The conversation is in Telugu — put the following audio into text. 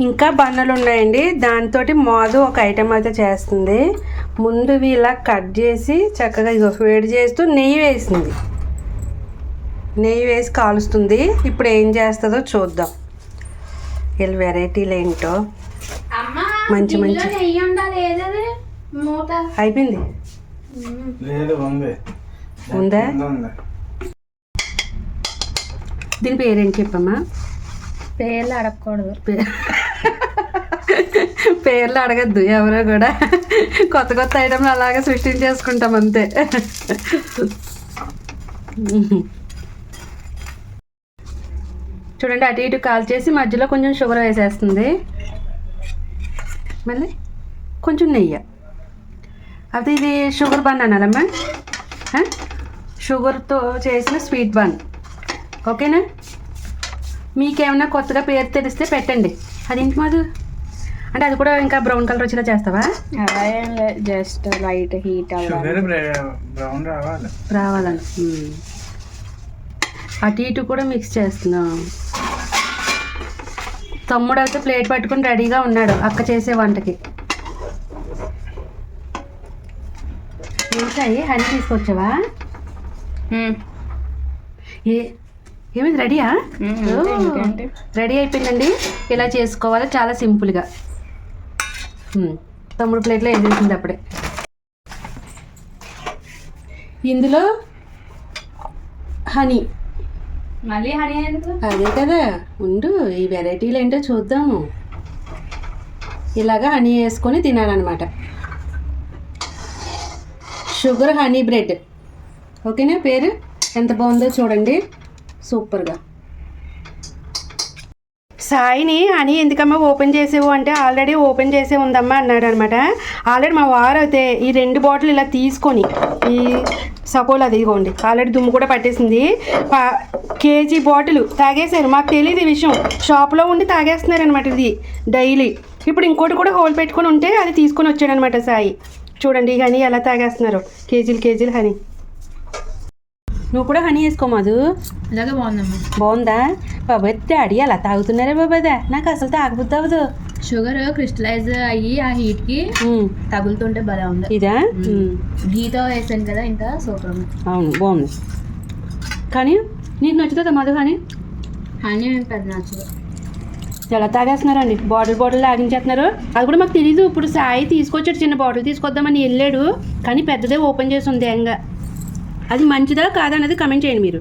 ఇంకా బన్నలు ఉన్నాయండి. దాంతో మాధు ఒక ఐటెం అయితే చేస్తుంది. ముందు ఇలా కట్ చేసి చక్కగా ఇగో వేడి చేస్తూ నెయ్యి వేసింది. నెయ్యి వేసి కాలుస్తుంది. ఇప్పుడు ఏం చేస్తుందో చూద్దాం. వీళ్ళ వెరైటీలు ఏంటో. అమ్మ మంచి మంచి. నెయ్యి ఉండాలి. ఏదది? మూత. అయిపోయింది? లేదు ఉంది. ఉందా? ఉంది. దీని పేరేంటి చెప్పమ్మా? పేర్లు అడగకూడదు. పే- పేర్లు అడగద్దు ఎవరో కూడా. కొత్త కొత్త ఐటమ్లు అలాగే సృష్టించేసుకుంటాం అంతే. చూడండి అటు ఇటు కాల్ చేసి మధ్యలో కొంచెం షుగర్ వేసేస్తుంది. మళ్ళీ కొంచెం నెయ్యి. అది ఇది షుగర్ బన్ అనాలమ్మా. షుగర్తో చేసిన స్వీట్ బన్. ఓకేనా? మీకేమన్నా కొత్తగా పేరు తెలిస్తే పెట్టండి. అదేంటి మాది? అంటే అది కూడా ఇంకా బ్రౌన్ కలర్ వచ్చేలా చేస్తావా? అలా ఏం లేదు జస్ట్ లైట్ హీట్ బ్రౌన్ రావాలి. రావాలని. అటు ఇటు కూడా మిక్స్ చేస్తున్నాం. తమ్ముడు అయితే ప్లేట్ పట్టుకొని రెడీగా ఉన్నాడు అక్క చేసే వంటకి. ఏంటాయి హనీ తీసుకొచ్చావా? ఏ ఏమైంది రెడీయా? రెడీ అయిపోయిందండి. ఇలా చేసుకోవాలి చాలా సింపుల్గా. మ్మ్. తమ్ముడు ప్లేట్లో వేసేసింది అప్పుడే? ఇందులో హనీ. మళ్ళీ హనీ అదే కదా. ఉండు ఈ వెరైటీలు ఏంటో చూద్దాము. ఇలాగా హనీ వేసుకొని తినాలన్నమాట. Sugar honey bread. ఓకేనా పేరు? ఎంత బాగుందో చూడండి. సూపర్గా. సాయిని అని ఎందుకమ్మా ఓపెన్ చేసేవు అంటే ఆల్రెడీ ఓపెన్ చేసే ఉందమ్మా అన్నాడు అనమాట ఆల్రెడీ మా వారు అయితే ఈ రెండు బాటిల్ ఇలా తీసుకొని ఈ సపోల్ అది ఇదిగోండి ఆల్రెడీ దుమ్ము కూడా పట్టేసింది. పా- కేజీ బాటిల్ తాగేశారు. మాకు తెలియదు ఈ విషయం. షాప్లో ఉండి తాగేస్తున్నారు అనమాట ఇది డైలీ. ఇప్పుడు ఇంకోటి కూడా హోల్ పెట్టుకొని ఉంటే అది తీసుకొని వచ్చాడనమాట సాయి. చూడండి ఈ హనీ ఎలా తాగేస్తున్నారు. కేజీలు కేజీలు హనీ. నువ్వు కూడా హనీ వేసుకో మధు. ఇలాగే బాగుందమ్మా. బాగుందా? బాబాయ్ డాడీ అలా తాగుతున్నారే బాబాయ్ నాకు అసలు తాగబుద్ది అవ్వదు. షుగర్ క్రిస్టలైజ్ అయ్యి ఆ హీట్కి తగులుతుంటే భలే ఉంది. ఇదా? గీతో వేసాను కదా ఇంకా సూపర్ ఉంది. అవును బాగుంది. కానీ నీకు నచ్చుతుందా మధు హనీ? హనీ పెద్ద నచ్చదు. ఎలా తాగేస్తున్నారండి బాటిల్ బాటిల్ తాగించేస్తున్నారు అది కూడా మాకు తెలీదు. ఇప్పుడు సాయి తీసుకొచ్చాడు చిన్న బాటిల్ తీసుకొద్దామని వెళ్ళాడు. కానీ పెద్దదే ఓపెన్ చేసి ఉంది ఏంగా అది మంచిదా కాదా అనేది కమెంట్ చేయండి మీరు.